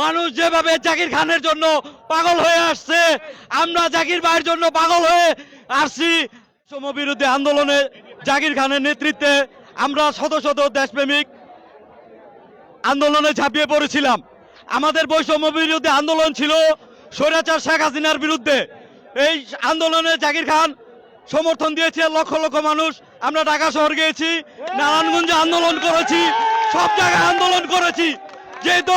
মানুষ যেভাবে জাকির খানের জন্য পাগল হয়ে আসছে, আমরা জাকির ভাইয়ের জন্য পাগল হয়ে আসছি। সমবিরোধী আন্দোলনে জাকির খানের নেতৃত্বে আমরা শত শত দেশপ্রেমিক আন্দোলনে ঝাঁপিয়ে পড়েছিলাম। আমাদের বৈষম্য বিরোধী আন্দোলন ছিল স্বৈরাচার শেখ হাসিনার বিরুদ্ধে। এই আন্দোলনে জাকির খান সমর্থন দিয়েছে লক্ষ লক্ষ মানুষ। আমরা ঢাকা শহর গিয়েছি, নারায়ণগঞ্জে আন্দোলন করেছি, সব জায়গায় আন্দোলন করেছি। যেহেতু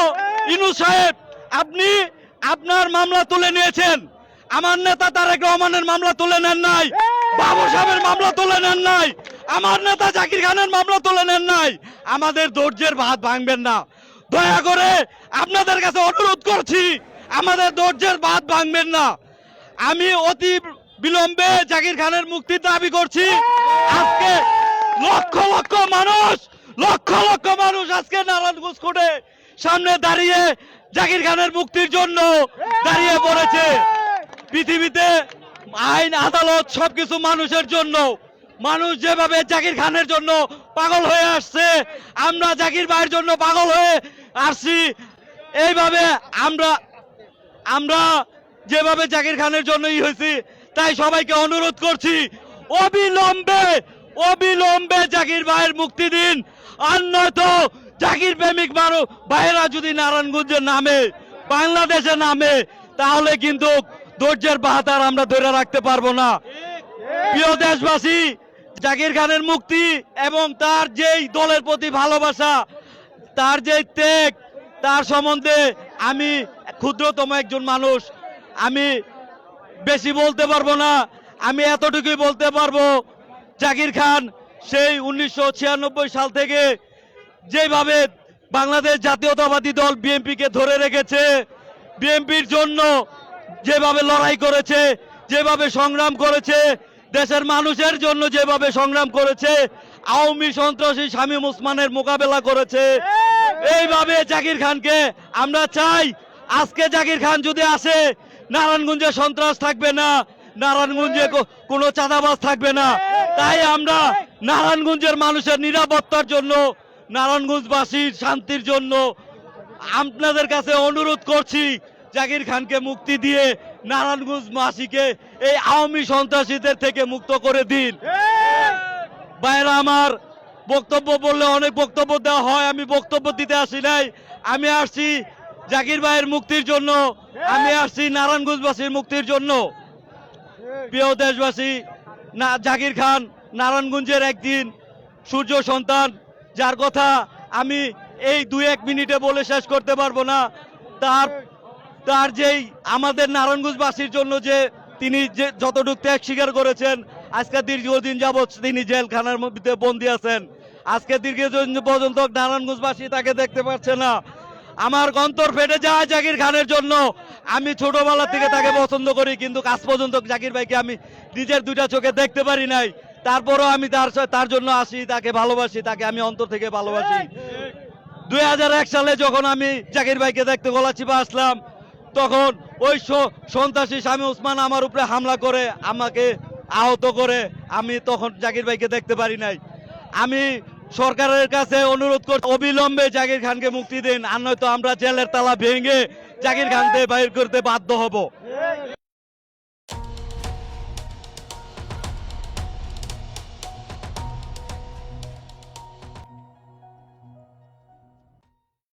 ইনু সাহেব, আপনি আপনার মামলা তুলে নিয়েছেন। আমার নেতা তারেক রহমানের মামলা তুলে নেন নাই। বাবু সাহেবের মামলা তুলে নেন নাই। আমার নেতা জাকির খানের মামলা তুলে নেন নাই। আমাদের ধৈর্যের ভাত ভাঙবেন না। দয়া করে আপনাদের কাছে অনুরোধ করছি, আমাদের ধৈর্যের ভাত ভাঙবেন না। আমি অতি বিলম্বে জাকির খানের মুক্তির দাবি করছি। আজকে লক্ষ লক্ষ মানুষ, লক্ষ লক্ষ মানুষ আজকে নারায়ণগঞ্জ কোর্টে সামনে দাঁড়িয়ে জাকির খানের মুক্তির জন্য দাঁড়িয়ে পড়েছে। পৃথিবীতে আইন, আদালত সবকিছু মানুষের জন্য। মানুষ যেভাবে জাকির খানের জন্য পাগল হয়ে আসছে, আমরা জাকির ভাইয়ের জন্য পাগল হয়ে আসছি। এইভাবে আমরা আমরা যেভাবে জাকির খানের জন্যই হয়েছি, তাই সবাইকে অনুরোধ করছি, অবিলম্বে অবিলম্বে জাকির ভাইয়ের মুক্তি দিন আর জাকির প্রেমিক মারো ভাইয়েরা যদি নারায়ণগঞ্জে নামে, বাংলাদেশে নামে, তাহলে কিন্তু ধৈর্যের বাহাতার আমরা ধরে রাখতে পারব না। প্রিয় দেশবাসী, জাকির খানের মুক্তি এবং তার যেই দলের প্রতি ভালোবাসা, তার যে ত্যাগ, তার সম্বন্ধে আমি ক্ষুদ্রতম একজন মানুষ। আমি বেশি বলতে পারব না, আমি এতটুকুই বলতে পারব, জাকির খান সেই উনিশশো ছিয়ানব্বই সাল থেকে যেভাবে বাংলাদেশ জাতীয়তাবাদী দল বিএনপিকে ধরে রেখেছে, বিএনপির জন্য যেভাবে লড়াই করেছে, যেভাবে সংগ্রাম করেছে, দেশের মানুষের জন্য যেভাবে সংগ্রাম করেছে, আওয়ামী সন্ত্রাসী শামীম ওসমানের মোকাবেলা করেছে। এইভাবে জাকির খানকে আমরা চাই, আজকে জাকির খান যদি আসে, নারায়ণগঞ্জে সন্ত্রাস থাকবে না, নারায়ণগঞ্জে কোনো চাঁদাবাজ থাকবে না। তাই আমরা নারায়ণগঞ্জের মানুষের নিরাপত্তার জন্য নারায়ণগঞ্জবাসীর শান্তির জন্য আপনাদের কাছে অনুরোধ করছি জাকির খানকে মুক্তি দিয়ে নারায়ণগঞ্জবাসীকে এই আওয়ামী সন্ত্রাসীদের থেকে মুক্ত করে দিন। বাইরা আমার বক্তব্য বললে অনেক বক্তব্য দেওয়া হয়, আমি বক্তব্য দিতে আসি নাই। আমি আসছি জাকির ভাইয়ের মুক্তির জন্য, আমি আসছি নারায়ণগঞ্জবাসীর মুক্তির জন্য। প্রিয় দেশবাসী, না, জাকির খান নারায়ণগঞ্জের একদিন সূর্য সন্তান যার কথা আমি এই দুই এক মিনিটে বলে শেষ করতে পারব না, তার তার যেই আমাদের নারায়ণগঞ্জবাসীর জন্য যে তিনি যে যতটুকু ত্যাগ স্বীকার করেছেন, আজকে দীর্ঘদিন যাবৎ তিনি জেলখানার মধ্যে বন্দী আছেন। আজকে দীর্ঘদিন পর্যন্ত নারায়ণগঞ্জবাসী তাকে দেখতে পাচ্ছে না। আমার অন্তর ফেটে যায় জাকির খানের জন্য। আমি ছোটবেলা থেকে তাকে পছন্দ করি, কিন্তু আজ পর্যন্ত জাকির ভাইকে আমি নিজের দুইটা চোখে দেখতে পারি নাই। তারপরও আমি তার তার জন্য আসি তাকে ভালোবাসি তাকে আমি অন্তর থেকে ভালোবাসি। দুই হাজার এক সালে যখন আমি জাকির ভাইকে দেখতে গলাচিপা আসলাম তখন ওই সন্ত্রাসী স্বামী উসমান আমার উপরে হামলা করে আমাকে আহত করে আমি তখন জাকির ভাইকে দেখতে পারি নাই। আমি সরকারের কাছে অনুরোধ করছি অবিলম্বে জাকির খানকে মুক্তি দিন আর নয়তো আমরা জেলের তালা ভেঙে জাকির খানকে বাইর করতে বাধ্য হব।